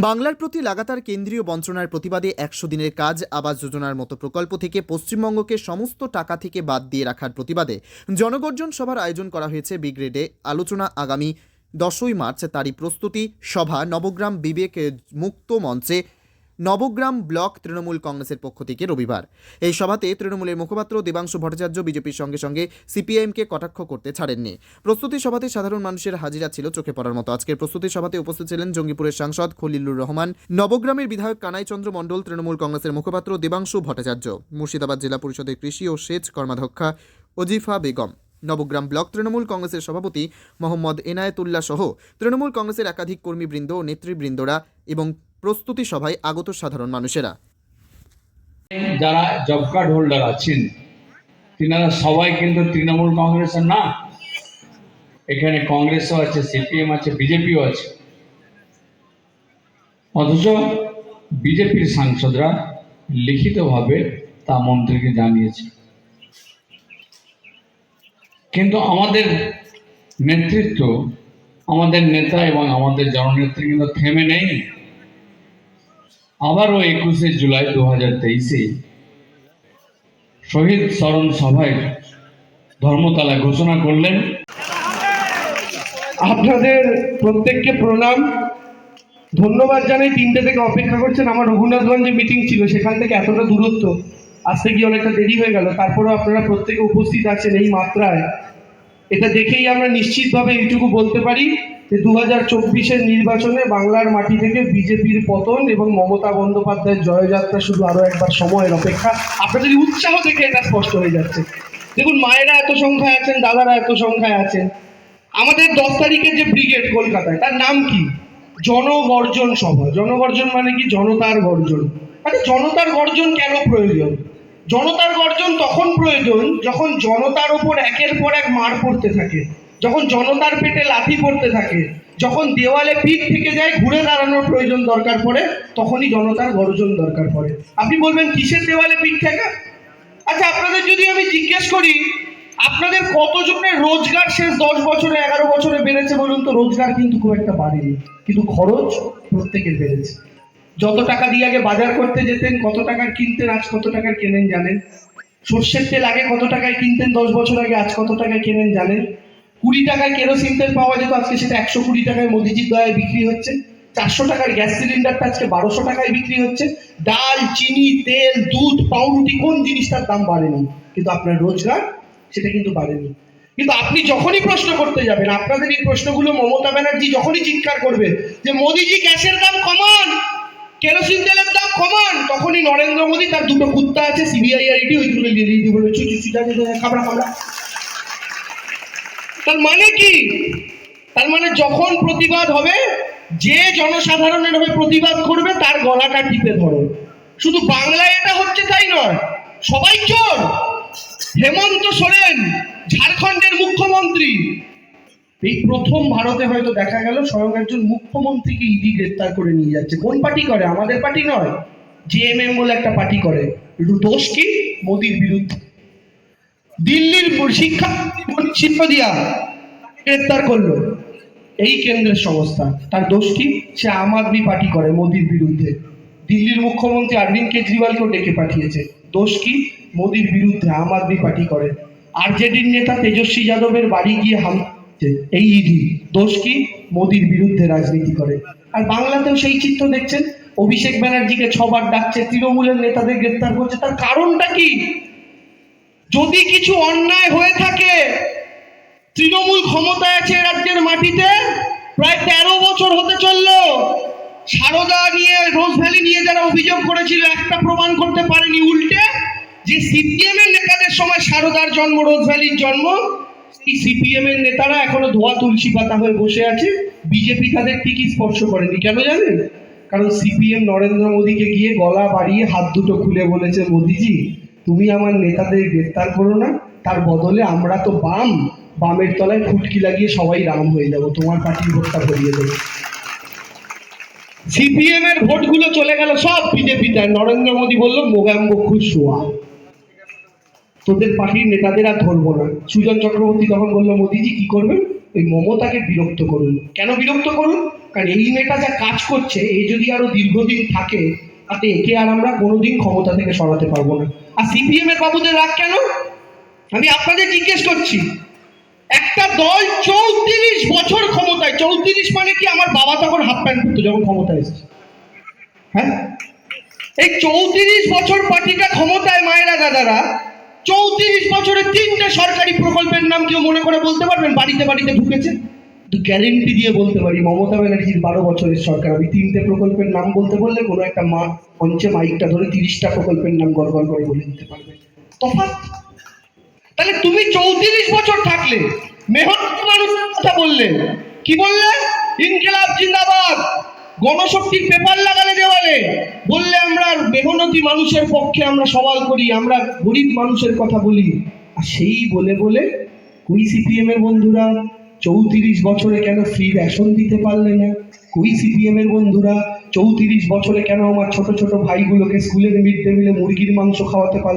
বাংলার প্রতি লাগাতার কেন্দ্রীয় বঞ্চনার প্রতিবাদে একশো দিনের কাজ আবাস যোজনার মতো প্রকল্প থেকে পশ্চিমবঙ্গকে সমস্ত টাকা থেকে বাদ দিয়ে রাখার প্রতিবাদে জনগর্জন সভার আয়োজন করা হয়েছে বিগ্রেডে আলোচনা আগামী দশই মার্চ তারই প্রস্তুতি। সভা নবগ্রাম বিবেক মুক্ত মঞ্চে নবগ্রাম ব্লক তৃণমূল কংগ্রেসের পক্ষ থেকে রবিবার। এই সভাতে তৃণমূলের মুখপাত্র দেবাংশু ভট্টাচার্য, বিজেপির সঙ্গে সঙ্গে সিপিআইএমকে কটাক্ষ করতে ছাড়েননি। প্রস্তুতি সভাতে সাধারণ মানুষের হাজিরা ছিল চোখে পড়ার মতো। আজকের প্রস্তুতি সভাতে উপস্থিত ছিলেন জঙ্গিপুরের সাংসদ খলিলুর রহমান, নবগ্রামের বিধায়ক কানাইচন্দ্র মণ্ডল, তৃণমূল কংগ্রেসের মুখপাত্র দেবাংশু ভট্টাচার্য, মুর্শিদাবাদ জেলা পরিষদের কৃষি ও সেচ কর্মাধ্যক্ষা অজিফা বেগম, নবগ্রাম ব্লক তৃণমূল কংগ্রেসের সভাপতি মোহাম্মদ এনায়েতুল্লাহ সহ তৃণমূল কংগ্রেসের একাধিক কর্মীবৃন্দ ও নেতৃবৃন্দরা এবং প্রস্তুতি সভায় আগত সাধারণ মানুষেরা। যারা জব কার্ড হোল্ডার আছেন, তিনারা সবাই কিন্তু তৃণমূল কংগ্রেসের না। এখানে কংগ্রেসও আছে, সিপিএম আছে, বিজেপিও আছে। অথচ বিজেপির সাংসদরা লিখিতভাবে তা মন্ত্রীকে জানিয়েছে। কিন্তু আমাদের নেতৃত্ব, আমাদের নেতা এবং আমাদের জননেত্রী কিন্তু থেমে নেই। আবারও একুশে জুলাই দু হাজার তেইশে শহীদ স্মরণ সভায় ধর্মতলা ঘোষণা করলেন। আপনাদের প্রত্যেককে প্রণাম। ধন্যবাদ জানাই তিনটে থেকে অপেক্ষা করছেন। আমার রঘুনাথগঞ্জে মিটিং ছিল, সেখান থেকে এতটা দূরত্ব, আসতে গিয়ে অনেকটা দেরি হয়ে গেল। তারপরেও আপনারা প্রত্যেকে উপস্থিত আছেন এই মাত্রায়। এটা দেখেই আমরা নিশ্চিতভাবে এইটুকু বলতে পারি। যে দু হাজার চব্বিশের নির্বাচনে বাংলার মাটি থেকে বিজেপির পতন এবং মমতা বন্দ্যোপাধ্যায়ের জয়যাত্রা শুধু আরও একবার সময়ের অপেক্ষা। আপনাদের উৎসাহ দেখে এটা স্পষ্ট হয়ে যাচ্ছে। দেখুন, মায়েরা এত সংখ্যায় আছেন, দাদারা এত সংখ্যায় আছেন। আমাদের দশ তারিখের যে ব্রিগেড কলকাতায়, তার নাম কি? জনগর্জন সভা। জনগর্জন মানে কি? জনতার গর্জন। আরে জনতার গর্জন কেন প্রয়োজন? জনতার গর্জন তখন প্রয়োজন যখন জনতার ওপর একের পর এক মার পড়তে থাকে। যখন জনতার পেটে লাথি পড়তে থাকে, যখন দেওয়ালে পিঠ থেকে যায় ঘুরে দাঁড়ানোর প্রয়োজন দরকার পড়ে, তখনই জনতার গর্জন দরকার পড়ে। আপনি বলবেন, কিসের দেওয়ালে পিঠ থেকে আচ্ছা আপনাদের যদি আমি জিজ্ঞেস করি, আপনাদের কতজনের রোজগার শেষ দশ বছরে, এগারো বছরে বেড়েছে বলুন তো? রোজগার কিন্তু খুব একটা বাড়েনি। কিন্তু খরচ প্রত্যেকের বেড়েছে। যত টাকা দিয়ে আগে বাজার করতে যেতেন, কত টাকার কিনতেন, আজ কত টাকার কেনেন জানেন? সর্ষের তেল আগে কত টাকায় কিনতেন দশ বছর আগে, আজ কত টাকায় কেনেন জানেন? কুড়ি টাকায় কেরোসিন তেল পাওয়া যেত আজকে সেটা একশো কুড়ি টাকায় মোদিজির দয়ায় বিক্রি হচ্ছে চারশো টাকার গ্যাস সিলিন্ডারটা আজকে বারোশো টাকায় বিক্রি হচ্ছে ডাল চিনি তেল দুধ পাউরুটি কোন জিনিসটার দাম বাড়েনি কিন্তু আপনার রোজগার সেটা কিন্তু বাড়েনি কিন্তু আপনি যখনই প্রশ্ন করতে যাবেন আপনাদের এই প্রশ্নগুলো মমতা ব্যানার্জি যখনই চিৎকার করবে যে মোদিজি গ্যাসের দাম কমান কেরোসিন তেলের দাম কমান তখনই নরেন্দ্র মোদী তার দুটো কুত্তা আছে সিবিআই আর ইডি ওই দুটো দিয়ে বলে খাবড়া খাবড়া তার মানে কি? তার মানে যখন প্রতিবাদ হবে, যে জনসাধারণের হয়ে প্রতিবাদ করবে, তার গলাটা টিপে ধরো। শুধু বাংলায় এটা হচ্ছে তাই নয়, সবাই চোর! হেমন্ত সোরেন, ঝাড়খণ্ডের মুখ্যমন্ত্রী। এই প্রথম ভারতে হয়তো দেখা গেল, স্বয়ং একজন মুখ্যমন্ত্রীকে ইডি গ্রেপ্তার করে নিয়ে যাচ্ছে। কোন পার্টি করে? আমাদের পার্টি নয়। জেএমএম বলে একটা পার্টি করে। দোষ কি? মোদির বিরুদ্ধে। দিল্লির শিক্ষা সিদ্ধদিয়া গ্রেপ্তার করল। এই কেন্দ্রের সংস্থা তার দোষ কি? সে আম আদমি পার্টি করে মোদির বিরুদ্ধে। দিল্লির মুখ্যমন্ত্রী অরবিন্দ কেজরিওয়ালকেও ডেকে পাঠিয়েছে। দোষ কি? মোদির বিরুদ্ধে আম আদমি পার্টি করে। আরজেডির নেতা তেজস্বী যাদবের বাড়ি গিয়ে হামলা করছে। এই ইডি। দোষ কি? মোদির বিরুদ্ধে রাজনীতি করে। আর বাংলাতেও সেই চিত্র দেখছেন? অভিষেক ব্যানার্জিকে ছবার ডাকছে। তৃণমূলের নেতাদের গ্রেপ্তার করছে। তার কারণটা কি? যদি কিছু অন্যায় হয়ে থাকে, তৃণমূল ক্ষমতায় আছে রাজ্যের মাটিতে, প্রায় তেরো বছর হতে চলল। সারদা নিয়ে, রোজ ভ্যালি নিয়ে যারা অভিযোগ করেছিল, একটা প্রমাণ করতে পারেনি উল্টে, যে সিপিএম এর নেতাদের সময় সারদার জন্ম, রোজ ভ্যালির জন্ম সেই সিপিএম এর নেতারা এখনও ধোয়া তুলসী পাতা হয়ে বসে আছে। বিজেপি তাদের ঠিকই স্পর্শ করেনি, কেন জানেন? কারণ সিপিএম নরেন্দ্র মোদীকে গিয়ে গলা বাড়িয়ে হাত দুটো খুলে বলেছে, মোদিজি তুমি আমার নেতাদের গ্রেপ্তার করো না, তার বদলে আমরা তো বাম, বামের তলায় ফুটকি লাগিয়ে সবাই রাম হয়ে যাব, তোমার পার্টির ভোটটা ভরিয়ে দেবো। সিপিএম এর ভোটগুলো চলে গেল সব বিজেপিতে নরেন্দ্র মোদী বলল মোগাম্ব খুশোয়া তোদের পার্টির নেতাদের আর ধরবো না। সুজন চক্রবর্তী তখন বলল, মোদিজি, কি করবেন? ওই মমতাকে বিরক্ত করুন। কেন বিরক্ত করুন? কারণ এই নেতা যা কাজ করছে এই যদি আরও দীর্ঘদিন থাকে, তাতে একে আর আমরা কোনোদিন ক্ষমতা থেকে সরাতে পারব না। আর সিপিএম এর বাবুদের রাগ কেন? আমি আপনাদের জিজ্ঞেস করছি। একটা দল চৌত্রিশ বছর ক্ষমতায়, চৌত্রিশ মানে কি আমার বাবা তখন হাফ প্যান্ট পরতো যখন ক্ষমতায় এসেছে? হ্যাঁ? এই চৌত্রিশ বছর পার্টিটা ক্ষমতায় মায়েরা দাদারা চৌত্রিশ বছরে তিনটে সরকারি প্রকল্পের নাম কেউ মনে করে বলতে পারবেন? বাড়িতে বাড়িতে ঢুকেছে? গ্যারেন্টি দিয়ে বলতে পারি, মমতা ব্যানার্জির বারো বছরের সরকার। আমি তিনটে প্রকল্পের নাম বলতে বললে কোনো একটা মা মঞ্চে মাইকটা ধরে তিরিশটা প্রকল্পের নাম গড় গড় করে বলে দিতে পারবে। তফাৎ? তাহলে তুমি চৌত্রিশ বছর থাকলে মানুষের কথা বললে, কি বললে? ইনকেলাব জিন্দাবাদ! গণশক্তির পেপার লাগালে দেওয়ালে। বললে আমরা মেহনতি মানুষের পক্ষে আমরা সওয়াল করি, আমরা গরিব মানুষের কথা বলি। আর সেই বলে বলে কুই সিপিএম এর বন্ধুরা চৌত্রিশ বছরে কেন ফ্রি রেশন দিতে পারলে না? কুই সিপিএম এর বন্ধুরা, চৌত্রিশ বছরে কেন আমার ছোট ছোট ভাইগুলোকে স্কুলের মিড ডে মিলে মুরগির মাংস খাওয়াতে পারলে